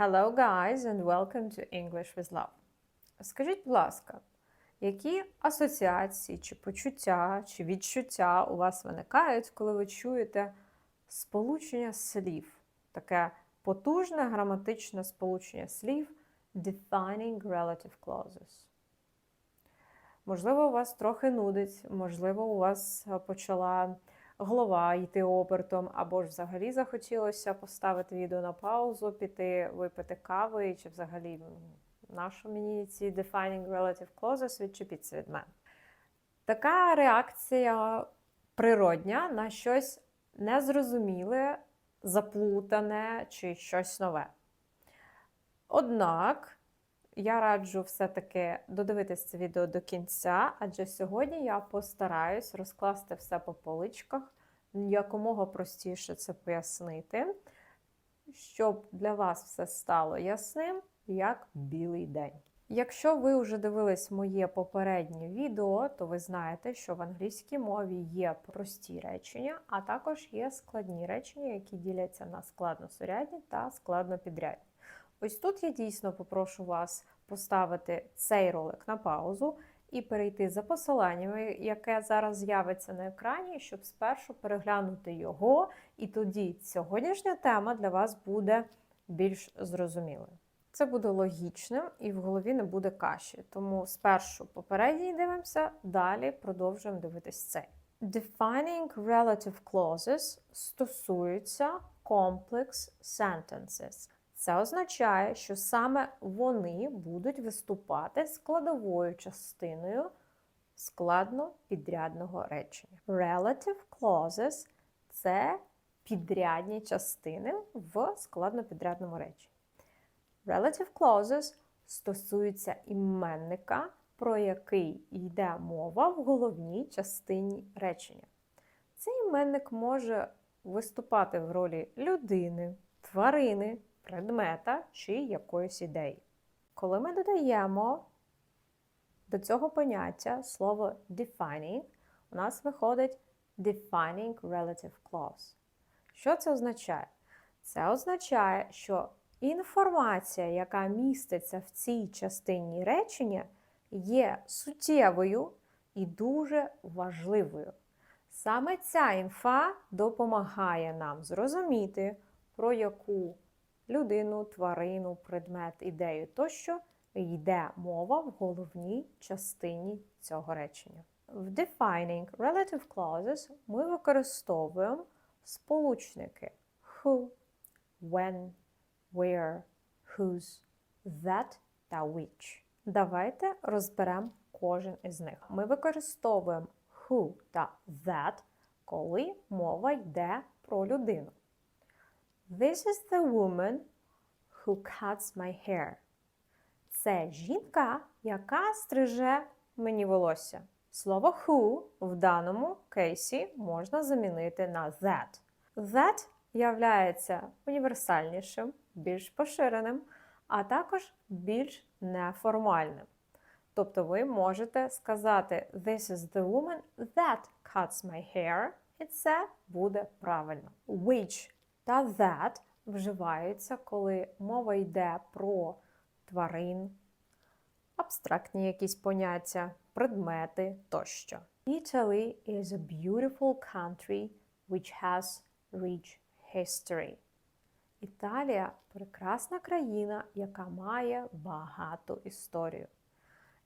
Hello, guys, and welcome to English with Love. Скажіть, будь ласка, які асоціації, чи почуття, чи відчуття у вас виникають, коли ви чуєте сполучення слів? Таке потужне граматичне сполучення слів defining relative clauses. Можливо, у вас трохи нудить, можливо, у вас е, почала голова йти обертом, або ж взагалі захотілося поставити відео на паузу, піти випити кави, чи взагалі нащо мені ці defining relative clauses, відчепіться від мене. Така реакція природня на щось незрозуміле, заплутане чи щось нове. Однак я раджу все-таки додивитись це відео до кінця, адже сьогодні я постараюсь розкласти все по поличках, якомога простіше це пояснити, щоб для вас все стало ясним, як білий день. Якщо ви вже дивились моє попереднє відео, то ви знаєте, що в англійській мові є прості речення, а також є складні речення, які діляться на складносурядні та складнопідрядні. Ось тут я дійсно попрошу вас поставити цей ролик на паузу і перейти за посиланнями, яке зараз з'явиться на екрані, щоб спершу переглянути його, і тоді сьогоднішня тема для вас буде більш зрозумілою. Це буде логічним і в голові не буде каші. Тому спершу попередній дивимося, далі продовжуємо дивитись цей. Defining relative clauses стосуються complex sentences. Це означає, що саме вони будуть виступати складовою частиною складно-підрядного речення. Relative clauses – це підрядні частини в складно-підрядному реченні. Relative clauses стосуються іменника, про який йде мова в головній частині речення. Цей іменник може виступати в ролі людини, тварини, предмета чи якоїсь ідеї. Коли ми додаємо до цього поняття слово defining, у нас виходить defining relative clause. Що це означає? Це означає, що інформація, яка міститься в цій частині речення, є суттєвою і дуже важливою. Саме ця інфа допомагає нам зрозуміти, про яку людину, тварину, предмет, ідею тощо йде мова в головній частині цього речення. В defining relative clauses ми використовуємо сполучники who, when, where, whose, that та which. Давайте розберемо кожен із них. Ми використовуємо who та that, коли мова йде про людину. This is the woman who cuts my hair. Це жінка, яка стриже мені волосся. Слово who в даному кейсі можна замінити на that. That являється універсальнішим, більш поширеним, а також більш неформальним. Тобто ви можете сказати This is the woman that cuts my hair, і це буде правильно. Which та that вживаються, коли мова йде про тварин, абстрактні якісь поняття, предмети тощо. Italy is a beautiful country which has rich history. Італія прекрасна країна, яка має багату історію.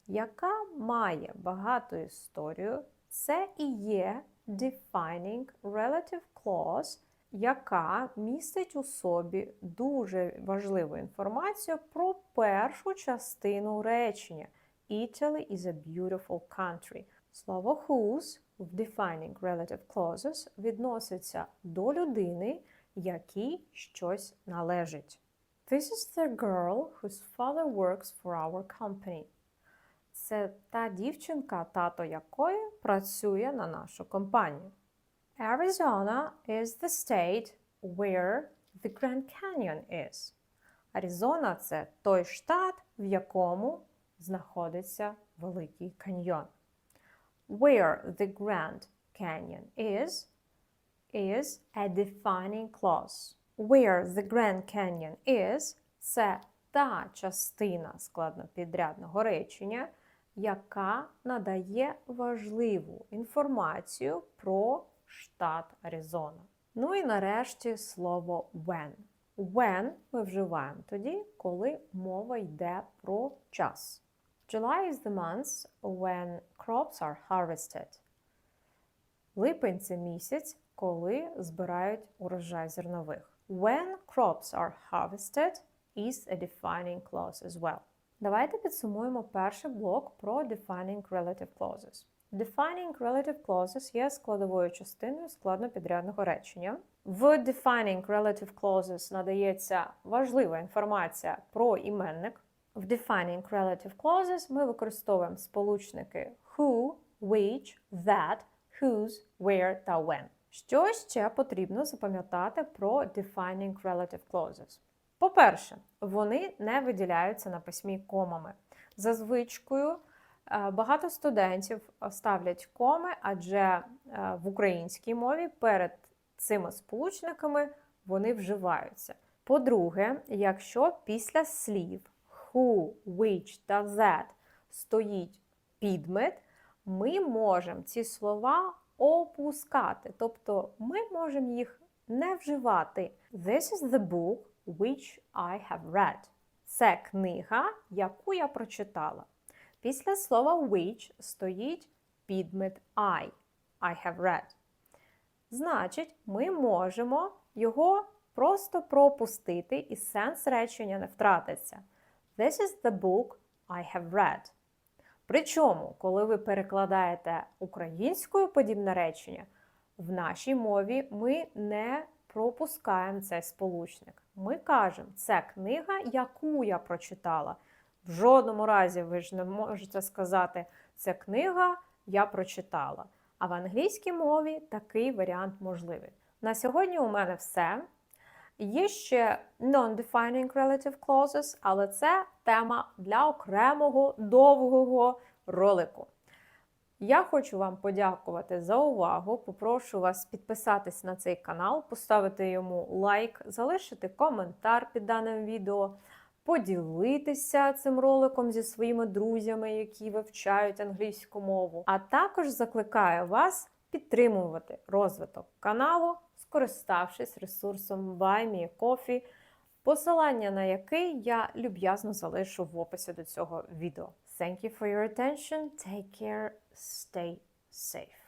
Яка має багату історію, це і є defining relative clause, яка містить у собі дуже важливу інформацію про першу частину речення. Italy is a beautiful country. Слово whose в defining relative clauses відноситься до людини, якій щось належить. This is the girl whose father works for our company. Це та дівчинка, тато якої працює на нашу компанію. Arizona is the state where the Grand Canyon is. Аризона це той штат, в якому знаходиться Великий каньйон. Where the Grand Canyon is is a defining clause. Where the Grand Canyon is це та частина складнопідрядного речення, яка надає важливу інформацію про штат Аризона. Ну і нарешті слово when. When ми вживаємо тоді, коли мова йде про час. July is the month when crops are harvested. Lipень це місяць, коли збирають урожай зернових. When crops are harvested is a defining clause as well. Давайте підсумуємо перший блок про defining relative clauses. Defining relative clauses є складовою частиною складнопідрядного речення. В defining relative clauses надається важлива інформація про іменник. В defining relative clauses ми використовуємо сполучники who, which, that, whose, where та when. Що ще потрібно запам'ятати про defining relative clauses? По-перше, вони не виділяються на письмі комами. За звичкою багато студентів ставлять коми, адже е, в українській мові перед цими сполучниками вони вживаються. По-друге, якщо після слів who, which та that стоїть підмет, ми можемо ці слова опускати, тобто ми можемо їх не вживати. This is the book which I have read. Це книга, яку я прочитала. Після слова which стоїть підмет I. I have read. Значить, ми можемо його просто пропустити і сенс речення не втратиться. This is the book I have read. Причому, коли ви перекладаєте українською подібне речення, в нашій мові ми не пропускаємо цей сполучник. Ми кажемо, це книга, яку я прочитала. В жодному разі ви ж не можете сказати, це книга я прочитала. А в англійській мові такий варіант можливий. На сьогодні у мене все. Є ще non-defining relative clauses, але це тема для окремого довгого ролику. Я хочу вам подякувати за увагу. Попрошу вас підписатись на цей канал, поставити йому лайк, залишити коментар під даним відео, поділитися цим роликом зі своїми друзями, які вивчають англійську мову. А також закликаю вас підтримувати розвиток каналу, скориставшись ресурсом BuyMeCoffee, посилання на який я люб'язно залишу в описі до цього відео. Thank you for your attention. Take care. Stay safe.